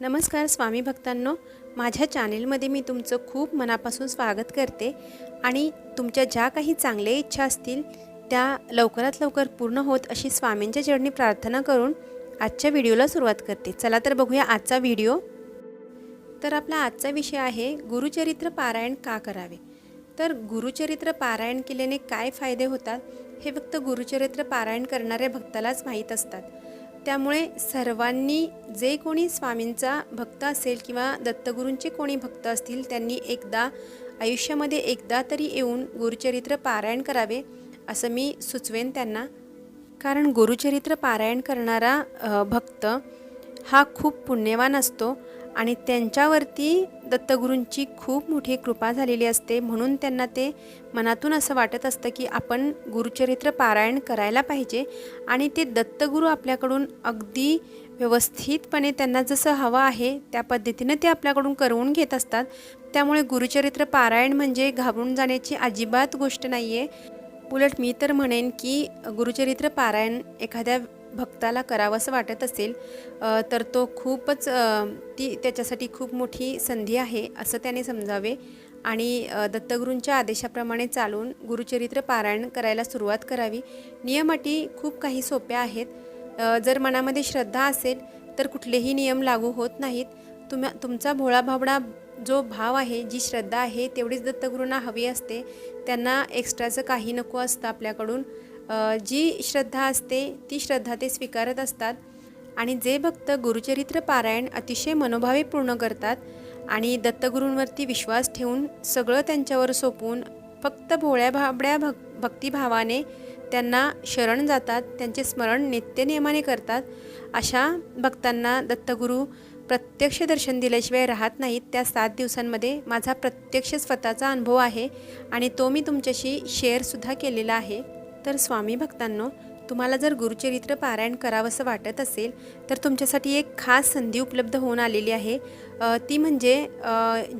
नमस्कार स्वामी भक्तांनो. माझ्या चॅनेलमध्ये मी तुमचं खूप मनापासून स्वागत करते आणि तुमच्या ज्या काही चांगल्या इच्छा असतील त्या लवकरात लवकर पूर्ण होत अशी स्वामींच्या चरणी प्रार्थना करून आजच्या व्हिडिओला सुरुवात करते. चला तर बघूया आजचा व्हिडिओ. तर आपला आजचा विषय आहे गुरुचरित्र पारायण का करावे? तर गुरुचरित्र पारायण केल्याने काय फायदे होतात? हे फक्त गुरुचरित्र पारायण करणाऱ्या भक्तालाच माहीत असतात. त्यामुळे सर्वांनी जे कोणी स्वामींचा भक्त असेल किंवा दत्तगुरूंचे कोणी भक्त असतील त्यांनी एकदा आयुष्यामध्ये एकदा तरी येऊन गुरुचरित्र पारायण करावे असं मी सुचवेन त्यांना. कारण गुरुचरित्र पारायण करणारा भक्त हा खूप पुण्यवान असतो. आणि त्यांच्यावरती दत्तगुरूंची खूप मोठी कृपा झालेली असते. म्हणून त्यांना ते मनातून असं वाटत असतं की आपण गुरुचरित्र पारायण करायला पाहिजे आणि ते दत्तगुरू आपल्याकडून अगदी व्यवस्थितपणे त्यांना जसं हवं आहे त्या पद्धतीनं ते आपल्याकडून करवून घेत असतात. त्यामुळे गुरुचरित्र पारायण म्हणजे घाबरून जाण्याची अजिबात गोष्ट नाही आहे उलट मी तर म्हणेन की गुरुचरित्र पारायण एखाद्या भक्ताला करावंसं वाटत असेल तर तो खूपच ती त्याच्यासाठी खूप मोठी संधी आहे असं त्याने समजावे. आणि दत्तगुरूंच्या आदेशाप्रमाणे चालून गुरुचरित्र पारायण करायला सुरुवात करावी. नियम अटी खूप काही सोप्या आहेत. जर मनामध्ये श्रद्धा असेल तर कुठलेही नियम लागू होत नाहीत. तुम्हा तुमचा भोळा भाबडा जो भाव आहे जी श्रद्धा आहे तेवढीच दत्तगुरूंना हवी असते. त्यांना एक्स्ट्राचं काही नको असतं आपल्याकडून. जी श्रद्धा असते ती श्रद्धा ते स्वीकारत असतात आणि जे भक्त गुरुचरित्र पारायण अतिशय मनोभावे पूर्ण करतात आणि दत्तगुरूंवरती विश्वास ठेवून सगळं त्यांच्यावर सोपवून फक्त भोळ्या भाबड्या भक् भक्तिभावाने त्यांना शरण जातात त्यांचे स्मरण नित्यनियमाने करतात अशा भक्तांना दत्तगुरू प्रत्यक्ष दर्शन दिल्याशिवाय राहत नाहीत. त्या सात दिवसांमध्ये माझा प्रत्यक्ष स्वतःचा अनुभव आहे आणि तो मी तुमच्याशी शेअरसुद्धा केलेला आहे. तर स्वामी भक्तांनो तुम्हाला जर गुरुचरित्र पारायण करावंसं वाटत असेल तर तुमच्यासाठी एक खास संधी उपलब्ध होऊन आलेली आहे. ती म्हणजे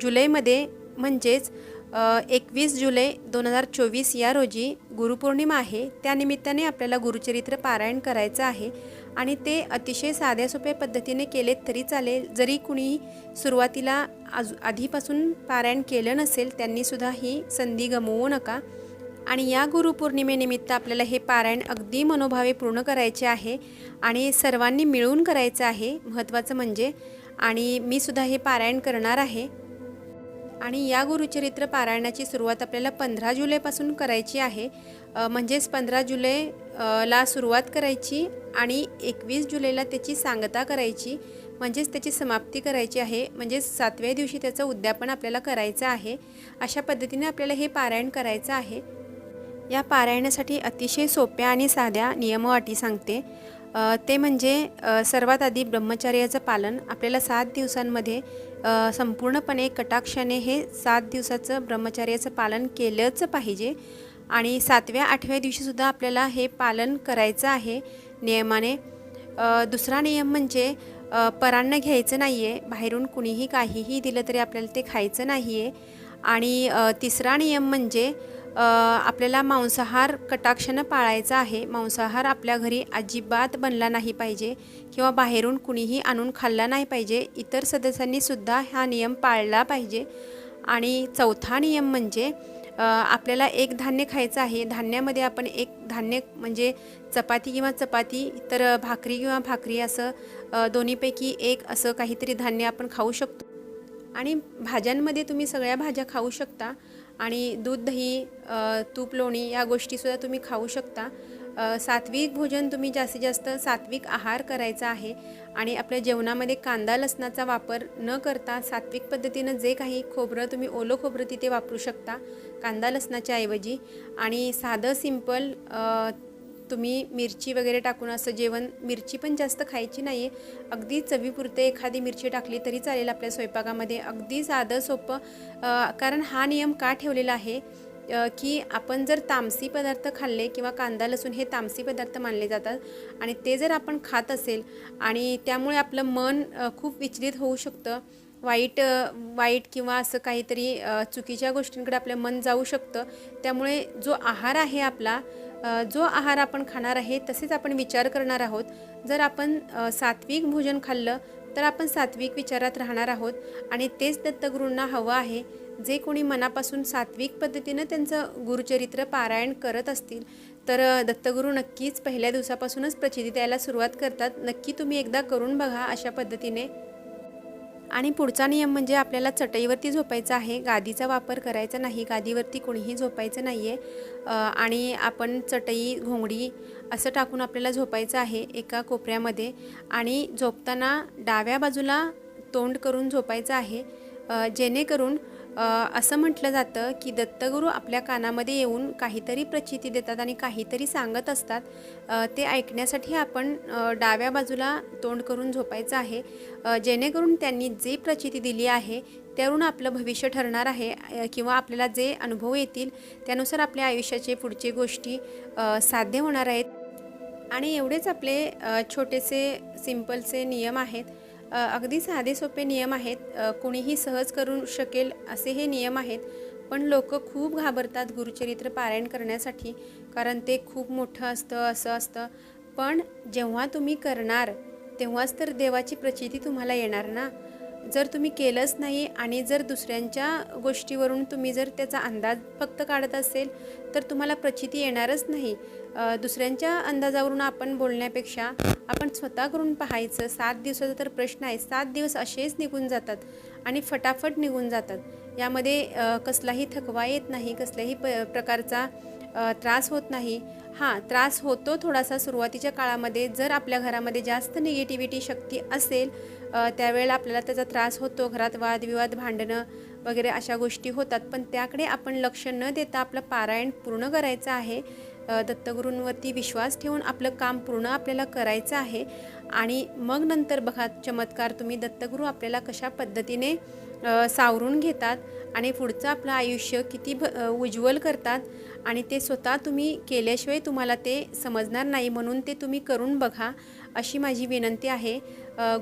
जुलैमध्ये म्हणजेच एकवीस जुलै दोन हजार चोवीस या रोजी गुरुपौर्णिमा आहे. त्यानिमित्ताने आपल्याला गुरुचरित्र पारायण करायचं आहे आणि ते अतिशय साध्या सोप्या पद्धतीने केलेत तरी चालेल. जरी कुणी सुरुवातीला आज आधीपासून पारायण केलं नसेल त्यांनीसुद्धा ही संधी गमवू नका. आणि या गुरुपौर्णिमेनिमित्त आपल्याला हे पारायण अगदी मनोभावे पूर्ण करायचे आहे आणि सर्वांनी मिळून करायचं आहे. महत्त्वाचं म्हणजे आणि मी सुद्धा हे पारायण करणार आहे. आणि या गुरुचरित्र पारायणाची सुरुवात आपल्याला पंधरा जुलैपासून करायची आहे. म्हणजेच पंधरा जुलै ला सुरुवात करायची आणि एकवीस जुलैला त्याची सांगता करायची म्हणजेच त्याची समाप्ती करायची आहे. म्हणजेच सातव्या दिवशी त्याचं उद्यापन आपल्याला करायचं आहे. अशा पद्धतीने आपल्याला हे पारायण करायचं आहे. या पारायणासाठी अतिशय सोप्या आणि साध्या नियम अटी सांगते. ते म्हणजे सर्वात आधी ब्रह्मचर्याचं पालन आपल्याला सात दिवसांमध्ये संपूर्णपणे कटाक्षाने हे सात दिवसाचं ब्रह्मचर्याचं पालन केलंच पाहिजे. आणि सातव्या आठव्या दिवशीसुद्धा आपल्याला हे पालन करायचं आहे नियमाने. दुसरा नियम म्हणजे परान्न घ्यायचं नाही आहे बाहेरून कुणीही काहीही दिलं तरी आपल्याला ते खायचं नाही आहे आणि तिसरा नियम म्हणजे आपल्याला मांसाहार कटाक्षानं पाळायचा आहे. मांसाहार आपल्या घरी अजिबात बनला नाही पाहिजे किंवा बाहेरून कुणीही आणून खाल्ला नाही पाहिजे. इतर सदस्यांनीसुद्धा हा नियम पाळला पाहिजे. आणि चौथा नियम म्हणजे आपल्याला एक धान्य खायचं आहे. धान्यामध्ये आपण एक धान्य म्हणजे चपाती किंवा चपाती तर भाकरी किंवा भाकरी असं दोन्हीपैकी एक असं काहीतरी धान्य आपण खाऊ शकतो. आणि भाज्यांमध्ये तुम्ही सगळ्या भाज्या खाऊ शकता. आणि दूध दही तूप लोणी या गोष्टीसुद्धा तुम्ही खाऊ शकता. सात्विक भोजन तुम्ही जास्तीत जास्त सात्विक आहार करायचा आहे आणि आपल्या जेवणामध्ये कांदा लसणाचा वापर न करता सात्विक पद्धतीनं जे काही खोबरं तुम्ही ओलं खोबरं तिथे वापरू शकता कांदा लसणाच्या ऐवजी. आणि साधं सिंपल तुम्ही मिरची वगैरे टाकून असं जेवण मिरची पण जास्त खायची नाही आहे अगदी चवीपुरते एखादी मिरची टाकली तरी चालेल आपल्या स्वयंपाकामध्ये. अगदी साधं सोपं कारण हा नियम का ठेवलेला आहे? की आपण जर तामसी पदार्थ खाल्ले किंवा कांदा लसूण हे तामसी पदार्थ मानले जातात आणि ते जर आपण खात असेल आणि त्यामुळे आपलं मन खूप विचलित होऊ शकतं. वाईट वाईट किंवा असं काहीतरी चुकीच्या गोष्टींकडे आपलं मन जाऊ शकतं. त्यामुळे जो आहार आहे आपला जो आहार आपण खाणार आहे तसेच आपण विचार करणार आहोत. जर आपण सात्विक भोजन खाल्लं तर आपण सात्विक विचारात राहणार आहोत. आणि तेच दत्तगुरूंना हवं आहे जे कोणी मनापासून सात्विक पद्धतीनं त्यांचं गुरुचरित्र पारायण करत असतील तर दत्तगुरू नक्कीच पहिल्या दिवसापासूनच प्रचिती द्यायला सुरुवात करतात. नक्की तुम्ही एकदा करून बघा अशा पद्धतीने. आणि पुढचा नियम म्हणजे आपल्याला चटईवरती झोपायचं आहे. गादीचा वापर करायचा नाही. गादीवरती कोणीही झोपायचं नाही आहे आणि आपण चटई घोंगडी असं टाकून आपल्याला झोपायचं आहे एका कोपऱ्यामध्ये. आणि झोपताना डाव्या बाजूला तोंड करून झोपायचं आहे. जेणेकरून असं म्हटलं जातं की दत्तगुरू आपल्या कानामध्ये येऊन काहीतरी प्रचिती देतात आणि काहीतरी सांगत असतात. ते ऐकण्यासाठी आपण डाव्या बाजूला तोंड करून झोपायचं आहे. जेणेकरून त्यांनी जे प्रचिती दिली आहे त्यावरून आपलं भविष्य ठरणार आहे किंवा आपल्याला जे अनुभव येतील त्यानुसार आपल्या आयुष्याचे पुढचे गोष्टी साध्य होणार आहेत. आणि एवढेच आपले छोटेसे सिंपलचे नियम आहेत. अगदी साधे सोपे नियम आहेत. कुणीही कोणीही सहज करू शकेल असे हे नियम आहेत. पण लोक खूप घाबरतात गुरुचरित्र पारायण करण्यासाठी कारण ते खूप मोठं असतं असं असतं. पण जेव्हा तुम्ही करणार तेव्हाच तर देवाची प्रचिती तुम्हाला येणार ना? जर तुम्ही केलंच नाही आणि जर दुसऱ्यांच्या गोष्टीवरून तुम्ही जर त्याचा अंदाज फक्त काढत असेल तर तुम्हाला प्रचिती येणारच नाही. दुसऱ्यांच्या अंदाजावरून आपण बोलण्यापेक्षा आपण स्वतः करून पाहायचं सात दिवसाचा तर प्रश्न आहे. सात दिवस असेच निघून जातात आणि फटाफट निघून जातात. यामध्ये कसलाही थकवा येत नाही कसल्याही प प्रकारचा त्रास होत नाही. हां त्रास होतो थोडासा सुरुवातीच्या काळामध्ये. जर आपल्या घरामध्ये जास्त निगेटिव्हिटी शक्ती असेल त्यावेळेला आपल्याला त्याचा त्रास होतो घरात वादविवाद भांडणं वगैरे अशा गोष्टी होतात. पण त्याकडे आपण लक्ष न देता आपलं पारायण पूर्ण करायचं आहे. दत्तगुरूंवरती विश्वास ठेवून आपलं काम पूर्ण आपल्याला करायचं आहे. आणि मग नंतर बघा चमत्कार तुम्ही दत्तगुरू आपल्याला कशा पद्धतीने सावरून घेतात आणि पुढचं आपलं आयुष्य किती भ उज्ज्वल करतात आणि ते स्वतः तुम्ही केल्याशिवाय तुम्हाला ते समजणार नाही म्हणून ते तुम्ही करून बघा अशी माझी विनंती आहे.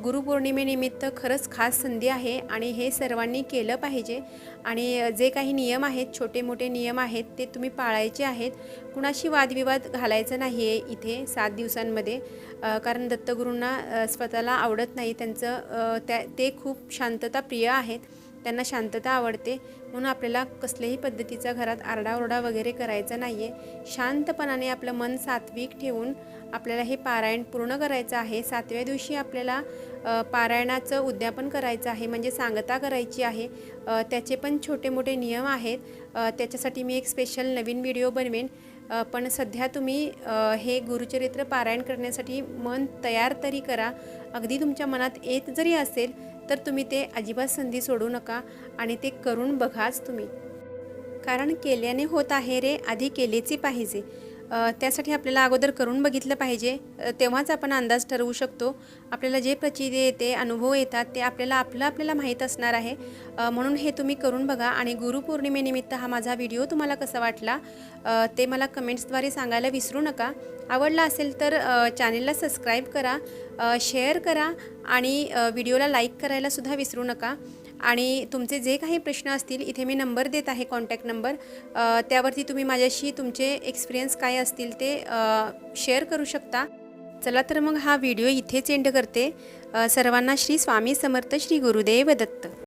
गुरुपौर्णिमेनिमित्त खरंच खास संधी आहे आणि हे सर्वांनी केलं पाहिजे. आणि जे काही नियम आहेत छोटे मोठे नियम आहेत ते तुम्ही पाळायचे आहेत. कुणाशी वादविवाद घालायचं नाही आहे इथे सात दिवसांमध्ये. कारण दत्तगुरूंना स्वतःला आवडत नाही त्यांचं त्या ते खूप शांतताप्रिय आहेत. त्यांना शांतता आवडते. म्हणून आपल्याला कसल्याही पद्धतीचा घरात आरडाओरडा वगैरे करायचा नाही आहे शांतपणाने आपलं मन सात्विक ठेवून आपल्याला हे पारायण पूर्ण करायचं आहे. सातव्या दिवशी आपल्याला पारायणाचं उद्यापन करायचं आहे. म्हणजे सांगता करायची आहे. त्याचे पण छोटे मोठे नियम आहेत. त्याच्यासाठी मी एक स्पेशल नवीन व्हिडिओ बनवेन. पण सध्या तुम्ही हे गुरुचरित्र पारायण करण्यासाठी मन तयार तरी करा. अगदी तुमच्या मनात येत जरी असेल तर तुम्ही ते अजिबात संधी सोडू नका आणि ते करून बघाच तुम्ही. कारण केल्याने होत आहे रे आधी केलेची पाहिजे. त्यासाठी आपल्याला अगोदर करून बघितलं पाहिजे. तेव्हाच आपण अंदाज ठरवू शकतो. आपल्याला जे प्रचिती येते अनुभव येतात ते आपल्याला आपलं आपल्याला माहीत असणार आहे. म्हणून हे तुम्ही करून बघा आणि गुरुपौर्णिमेनिमित्त हा माझा व्हिडिओ तुम्हाला कसा वाटला ते मला कमेंट्सद्वारे सांगायला विसरू नका. आवडला असेल तर चॅनेलला सबस्क्राईब करा शेअर करा आणि व्हिडिओला लाईक करायलासुद्धा विसरू नका. आणि तुमचे जे काही प्रश्न असतील इथे मी नंबर देत आहे कॉन्टॅक्ट नंबर त्यावरती तुम्ही माझ्याशी तुमचे एक्सपिरियन्स काय असतील ते शेअर करू शकता. चला तर मग हा व्हिडिओ इथेच एंड करते. सर्वांना श्री स्वामी समर्थ श्री गुरुदेव दत्त.